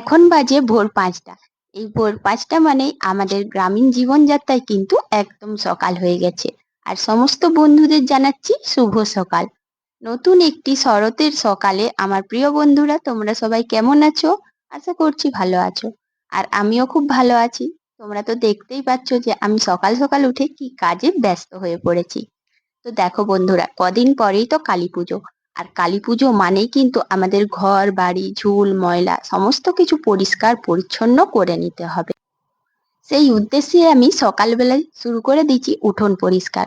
এখন বাজে ভোর পাঁচটা। এই ভোর পাঁচটা মানেই আমাদের গ্রামীণ জীবনযাত্রায় কিন্তু একদম সকাল হয়ে গেছে। আর সমস্ত বন্ধুদের জানাচ্ছি শুভ সকাল। নতুন একটি শরতের সকালে আমার প্রিয় বন্ধুরা, তোমরা সবাই কেমন আছো? আশা করছি ভালো আছো। আর আমিও খুব ভালো আছি। তোমরা তো দেখতেই পাচ্ছ যে আমি সকাল সকাল উঠে কি কাজে ব্যস্ত হয়ে পড়েছি। তো দেখো বন্ধুরা, কদিন পরেই তো কালী পুজো। আর কালী পুজো মানেই কিন্তু আমাদের ঘর, বাড়ি, ঝুল, ময়লা সমস্ত কিছু পরিষ্কার, পরিচ্ছন্ন করে নিতে হবে। সেই উদ্দেশ্যে আমি সকালবেলায় শুরু করে দিচ্ছি উঠোন পরিষ্কার।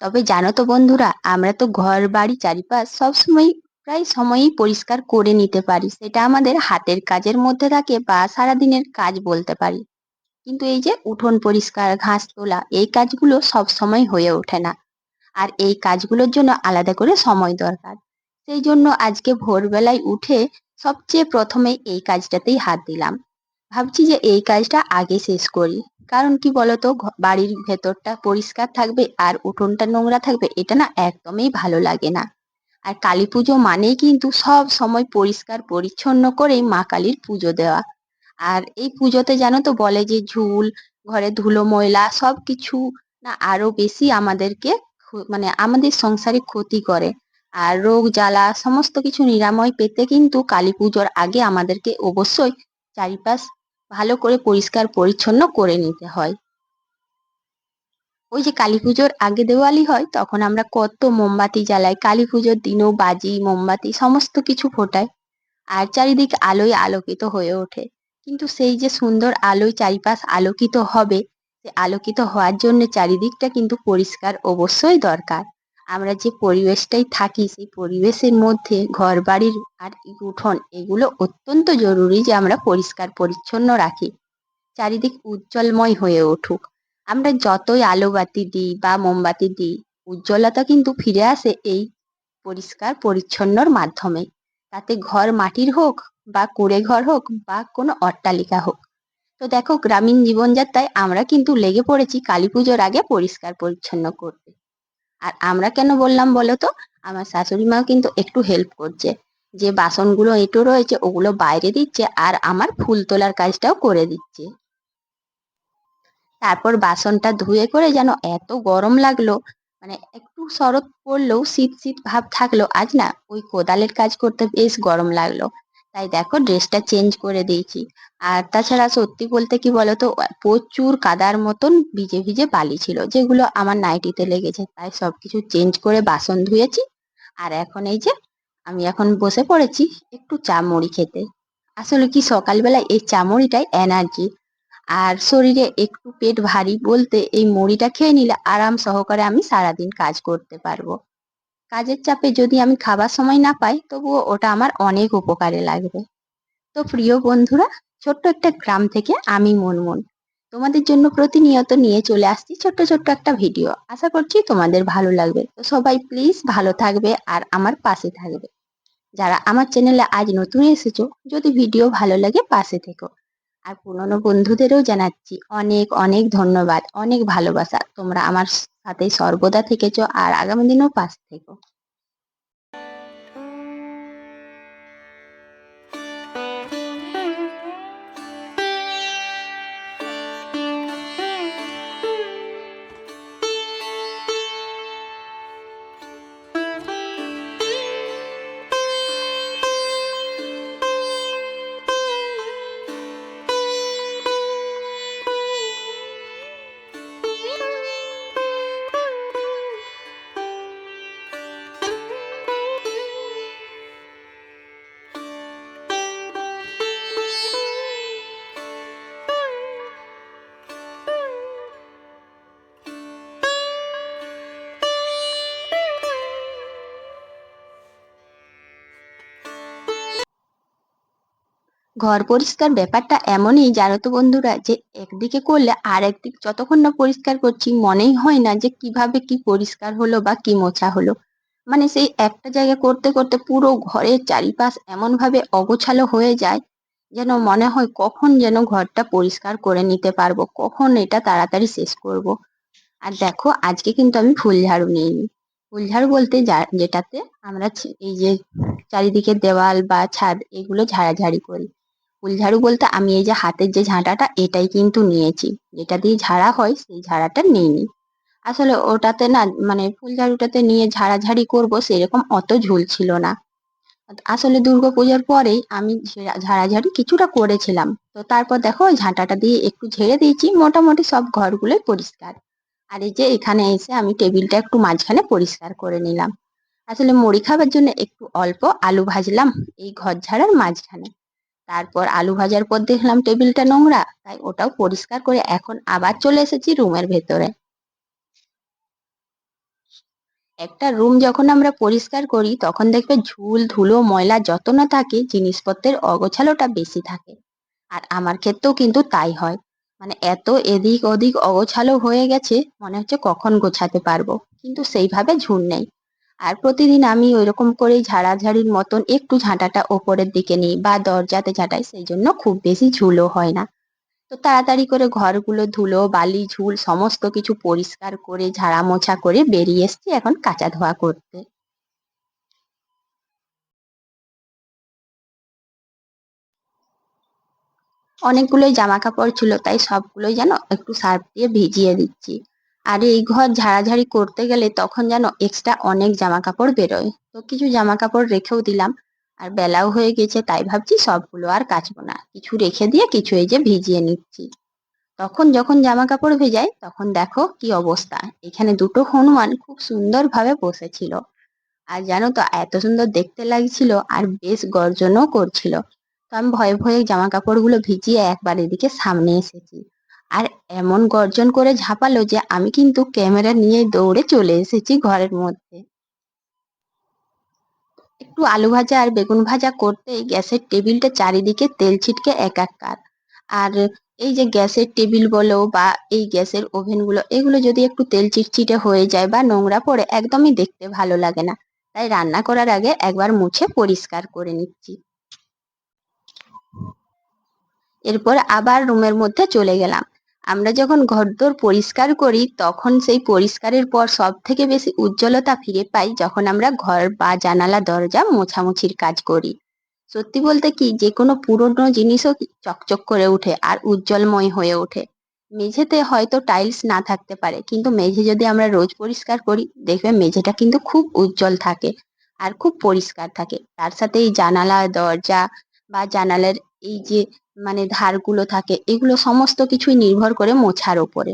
তবে জানো তো বন্ধুরা, আমরা তো ঘর, বাড়ি, চারিপাশ সবসময় প্রায় সময়ই পরিষ্কার করে নিতে পারি। সেটা আমাদের হাতের কাজের মধ্যে থাকে বা সারাদিনের কাজ বলতে পারি। কিন্তু এই যে উঠোন পরিষ্কার, ঘাস তোলা, এই কাজগুলো সব সময় হয়ে ওঠে না। আর এই কাজগুলোর জন্য আলাদা করে সময় দরকার। সেই জন্য আজকে ভোরবেলায় উঠে সবচেয়ে প্রথমে এই কাজটাতেই হাত দিলাম। ভাবছি যে এই কাজটা আগে শেষ করি। কারণ কি বলতো বাড়ির ভেতরটা পরিষ্কার থাকবে আর উঠোনটা নোংরা থাকবে, এটা না একদমই ভালো লাগে না। আর কালী পুজো মানেই কিন্তু সব সময় পরিষ্কার পরিচ্ছন্ন করেই মা কালীর পুজো দেওয়া। আর এই পুজোতে জানো তো বলে যে ঝুল, ঘরে ধুলো, ময়লা সব কিছু না আরও বেশি আমাদেরকে মানে আমাদের সংসারে ক্ষতি করে। আর রোগ, জ্বালা সমস্ত কিছু নিরাময় পেতে কিন্তু কালী পুজোর আগে আমাদেরকে অবশ্যই চারিপাশ ভালো করে পরিষ্কার পরিচ্ছন্ন করে নিতে হয়। ওই যে কালী পুজোর আগে দেওয়ালি হয়, তখন আমরা কত মোমবাতি জ্বালাই, কালী পুজোর দিনেও বাজি, মোমবাতি সমস্ত কিছু ফোটাই আর চারিদিক আলোয় আলোকিত হয়ে ওঠে। কিন্তু সেই যে সুন্দর আলোয় চারিপাশ আলোকিত হবে, সে আলোকিত হওয়ার জন্য চারিদিকটা কিন্তু পরিষ্কার অবশ্যই দরকার। আমরা যে পরিবেশটাই থাকি, সেই পরিবেশের মধ্যে ঘর বাড়ির আর উঠোন, এগুলো অত্যন্ত জরুরি যে আমরা পরিষ্কার, পরিচ্ছন্ন রাখি। চারিদিক উজ্জ্বলময় হয়ে উঠুক। আমরা যতই আলোবাতি দিই বা মোমবাতি দিই, উজ্জ্বলতা কিন্তু ফিরে আসে এই পরিষ্কার, পরিচ্ছন্নর মাধ্যমে। তাতে ঘর মাটির হোক বা কুড়ে ঘর হোক বা কোনো অট্টালিকা হোক। তো দেখো, গ্রামীণ জীবনযাত্রায় আমরা কিন্তু লেগে পড়েছি কালী পুজোর আগে পরিষ্কার, পরিচ্ছন্ন করতে। আর আমরা কেন বললাম বলো তো আমার শাশুড়ি মাও কিন্তু একটু হেল্প করছে। যে বাসনগুলো এঁটো রয়েছে, ওগুলো বাইরে দিচ্ছে আর আমার ফুল তোলার কাজটাও করে দিচ্ছে। তারপর বাসনটা ধুয়ে করে যেন এত গরম লাগল মানে একটু শরৎ পড়লেও শীত শীত ভাব থাকল, আজ না ওই কোদালের কাজ করতে বেশ গরম লাগল। তাই দেখো ড্রেসটা চেঞ্জ করে দিয়েছি। আর তাছাড়া সত্যি বলতে কি বলতো, প্রচুর কাদার মতন ভিজে ভিজে বালি ছিল, যেগুলো আমার নাইটিতে লেগেছে। তাই সব কিছু চেঞ্জ করে বাসন ধুয়েছি। আর এখন এই যে, আমি এখন বসে পড়েছি একটু চা মুড়ি খেতে। আসলে কি সকালবেলায় এই চা মুড়িটাই এনার্জি আর শরীরে একটু পেট ভারী বলতে এই মুড়িটা খেয়ে নিলে আরাম সহকারে আমি সারাদিন কাজ করতে পারব। কাজের চাপে যদি আমি খাবার সময় না পাই, তবুও ওটা আমার অনেক উপকারে লাগবে। তো প্রিয় বন্ধুরা, ছোট্ট একটা গ্রাম থেকে আমি মনমন। তোমাদের জন্য প্রতিনিয়ত নিয়ে চলে আসছি ছোট্ট ছোট্ট একটা ভিডিও। আশা করছি তোমাদের ভালো লাগবে। তো সবাই প্লিজ ভালো থাকবে আর আমার পাশে থাকবে। যারা আমার চ্যানেলে আজ নতুন এসেছ, যদি ভিডিও ভালো লাগে পাশে থেকো। আর পুরনো বন্ধুদেরও জানাচ্ছি অনেক অনেক ধন্যবাদ, অনেক ভালোবাসা। তোমরা আমার সাথে সর্বদা থেকেছো আর আগামী দিনেও পাশে থেকো। ঘর পরিষ্কার ব্যাপারটা এমনই, জানো তো বন্ধুরা, যে একদিকে করলে আর একদিক যতক্ষণ না পরিষ্কার করছি, মনেই হয় না যে কীভাবে কি পরিষ্কার হলো বা কি মোছা হলো। মানে সেই একটা জায়গা করতে করতে পুরো ঘরের চারিপাশ এমন ভাবে অগোছালো হয়ে যায়, যেন মনে হয় কখন যেন ঘরটা পরিষ্কার করে নিতে পারব, কখন এটা তাড়াতাড়ি শেষ করব। আর দেখো, আজকে কিন্তু আমি ফুল ঝাড়ু নিইনি। ফুল ঝাড়ু বলতে যেটাতে আমরা এই যে চারিদিকে দেওয়াল বা ছাদ, এগুলো ঝাড়াঝাড়ি করি। ফুল ঝাড়ু বলতে আমি এই যে হাতের যে ঝাঁটাটা, এটাই কিন্তু নিয়েছি। যেটা দিয়ে ঝাড়া হয়, সেই ঝাড়াটা নিইনি। আসলে ওটাতে না মানে ফুলঝাড়ুটাতে নিয়ে ঝাড়াঝাড়ি করব সেরকম অত ঝুল ছিল না। আসলে দুর্গাপূজার পরেই আমি ঝেড়া, ঝাড়াঝাড়ি কিছুটা করেছিলাম। তো তারপর দেখো, ওই ঝাঁটাটা দিয়ে একটু ঝেড়ে দিয়েছি, মোটামুটি সব ঘরগুলোই পরিষ্কার। আর এই যে এখানে এসে আমি টেবিলটা একটু মাঝখানে পরিষ্কার করে নিলাম। আসলে মুড়ি খাবার জন্য একটু অল্প আলু ভাজলাম, এই ঘর ঝাড়ার মাঝখানে। তারপর আলু ভাজার পর দেখলাম টেবিলটা নোংরা, তাই ওটাও পরিষ্কার করে এখন আবার চলে এসেছি রুমের ভেতরে। একটা রুম যখন আমরা পরিষ্কার করি, তখন দেখবে ঝুল, ধুলো, ময়লা যত না থাকে, জিনিসপত্রের অগোছালোটা বেশি থাকে। আর আমার ক্ষেত্রেও কিন্তু তাই হয়। মানে এত এদিক ওদিক অগোছালো হয়ে গেছে, মনে হচ্ছে কখন গোছাতে পারব। কিন্তু সেইভাবে ঝুল নেই। আর প্রতিদিন আমি ওই রকম করেই ঝাড়াঝাড়ির মতন একটু ঝাঁটাটা ওপরের দিকে নিই বা দরজাতে ঝাঁটাই, সেই জন্য খুব বেশি ঝুলও হয় না। তো তাড়াতাড়ি করে ঘরগুলো ধুলো, বালি, ঝুল, সমস্ত কিছু পরিষ্কার করে, ঝাড়া মোছা করে বেরিয়ে এসছি এখন কাঁচা ধোয়া করতে। অনেকগুলোই জামা কাপড় ছিল, তাই সবগুলোই যেন একটু সার্ফ দিয়ে ভিজিয়ে দিচ্ছি। আর এই ঘর ঝাড়াঝাড়ি করতে গেলে তখন যেন এক্সট্রা অনেক জামা কাপড় বেরোয়। তো কিছু জামা কাপড় রেখেও দিলাম। আর বেলাও হয়ে গেছে, তাই ভাবছি সবগুলো আর কাচবো না। কিছু রেখে দিয়ে কিছু এই যে ভিজিয়ে নিচ্ছি। তখন যখন জামা কাপড় ভেজায় তখন দেখো কি অবস্থা। এখানে দুটো হনুমান খুব সুন্দরভাবে বসেছিল। আর জানো তো, এত সুন্দর দেখতে লাগছিল আর বেশ গর্জনও করছিল। তো আমি ভয়ে ভয়ে জামা কাপড়গুলো ভিজিয়ে একবার এদিকে সামনে এসেছি। আর এমন গর্জন করে ঝাঁপালো যে আমি কিন্তু ক্যামেরা নিয়ে দৌড়ে চলে এসেছি ঘরের মধ্যে। একটু আলু ভাজা আর বেগুন ভাজা করতেই গ্যাসের টেবিলটা চারিদিকে তেল ছিটকে একাকার। আর এই যে গ্যাসের টেবিল বলো বা এই গ্যাসের ওভেনগুলো, এগুলো যদি একটু তেল চিটচিটে হয়ে যায় বা নোংরা পড়ে, একদমই দেখতে ভালো লাগে না। তাই রান্না করার আগে একবার মুছে পরিষ্কার করে নিচ্ছি। এরপর আবার রুমের মধ্যে চলে গেলাম। আমরা যখন ঘরদোর পরিষ্কার করি, তখন সেই পরিষ্কারের পর সব থেকে বেশি উজ্জ্বলতা ফিরে পাই যখন আমরা ঘর বা জানালা, দরজা মোছামুছির কাজ করি। সত্যি বলতে কি, যে কোনো পুরনো জিনিসও চকচক করে ওঠে আর উজ্জ্বলময় হয়ে ওঠে। মেঝেতে হয়তো টাইলস না থাকতে পারে, কিন্তু মেঝে যদি আমরা রোজ পরিষ্কার করি, দেখবে মেঝেটা কিন্তু খুব উজ্জ্বল থাকে আর খুব পরিষ্কার থাকে। তার সাথে এই জানালা, দরজা বা জানালার এই যে মানে ধারগুলো থাকে, এগুলো সমস্ত কিছুই নির্ভর করে মোছার ওপরে।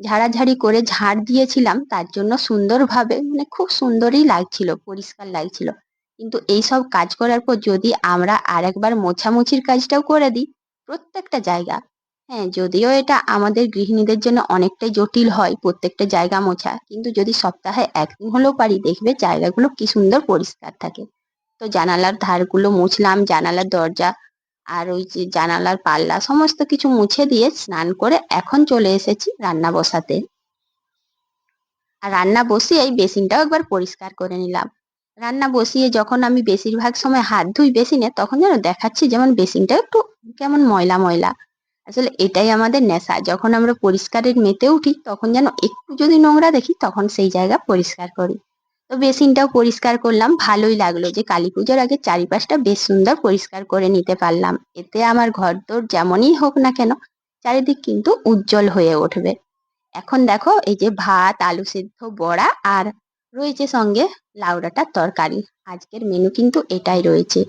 ঝাড়াঝাড়ি করে ঝাড় দিয়েছিলাম, তার জন্য সুন্দরভাবে মানে খুব সুন্দরই লাগছিল, পরিষ্কার লাগছিল। কিন্তু এই সব কাজ করার পর যদি আমরা আরেকবার মোছামুছির কাজটাও করে দিই, প্রত্যেকটা জায়গা হ্যাঁ যদিও এটা আমাদের গৃহিণীদের জন্য অনেকটাই জটিল হয় প্রত্যেকটা জায়গা মোছা, কিন্তু যদি সপ্তাহে একদিন হলেও পারি, দেখবে জায়গাগুলো কি সুন্দর পরিষ্কার থাকে। তো জানালার ধারগুলো মুছলাম, জানালার দরজা আর ওই যে জানালার পাল্লা সমস্ত কিছু মুছে দিয়ে স্নান করে এখন চলে এসেছি রান্না বসাতে। আর রান্না বসিয়ে এই বেসিনটাও একবার পরিষ্কার করে নিলাম। রান্না বসিয়ে যখন আমি বেশিরভাগ সময় হাত ধুই বেসিনে, তখন যেন দেখাচ্ছি যেমন বেসিনটা একটু কেমন ময়লা ময়লা। আসলে এটাই আমাদের নেশা। যখন আমরা পরিষ্কারের মেতে উঠি, তখন যেন একটু যদি নোংরা দেখি, তখন সেই জায়গা পরিষ্কার করি। তো বেসিনটাও পরিষ্কার করলাম, ভালোই লাগল যে কালী পুজোর আগে চারিপাশটা বেশ সুন্দর পরিষ্কার করে নিতে পারলাম। এতে আমার ঘর দোর যেমনই হোক না কেন, চারিদিক কিন্তু উজ্জ্বল হয়ে উঠবে। এখন দেখো এই যে ভাত, আলু সিদ্ধ, বড়া আর রয়েছে সঙ্গে লাউ ডাঁটার তরকারি। আজকের মেনু কিন্তু এটাই রয়েছে।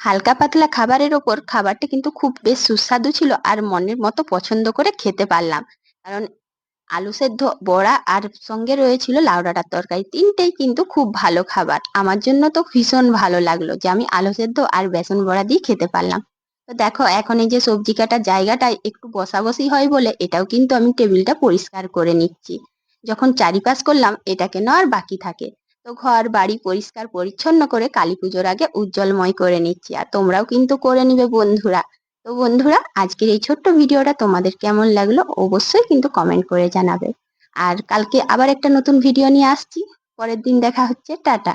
হালকা পাতলা খাবারের ওপর খাবারটা কিন্তু খুব বেশ সুস্বাদু ছিল আর মনের মতো পছন্দ করে খেতে পারলাম। কারণ আলু সেদ্ধ, বড়া আর সঙ্গে রয়েছিল লাউ ডাঁটার তরকারি। তিনটেই কিন্তু খুব ভালো খাবার। আমার জন্য তো ভীষণ ভালো লাগল যে আমি আলু সেদ্ধ আর বেসন বড়া দিয়ে খেতে পারলাম। তো দেখো, এখন এই যে সবজি কাটার জায়গাটায় একটু বসাবসি হয় বলে এটাও কিন্তু আমি টেবিলটা পরিষ্কার করে নিচ্ছি। যখন চারিপাশ করলাম, এটা কেন আর বাকি থাকে? তো ঘর, বাড়ি পরিষ্কার পরিচ্ছন্ন করে কালী পুজোর আগে উজ্জ্বলময় করে নিচ্ছি। আর তোমরাও কিন্তু করে নিবে বন্ধুরা। তো বন্ধুরা, আজকের এই ছোট্ট ভিডিওটা তোমাদের কেমন লাগল অবশ্যই কিন্তু কমেন্ট করে জানাবে। আর কালকে আবার একটা নতুন ভিডিও নিয়ে আসছি। পরের দিন দেখা হচ্ছে। টাটা।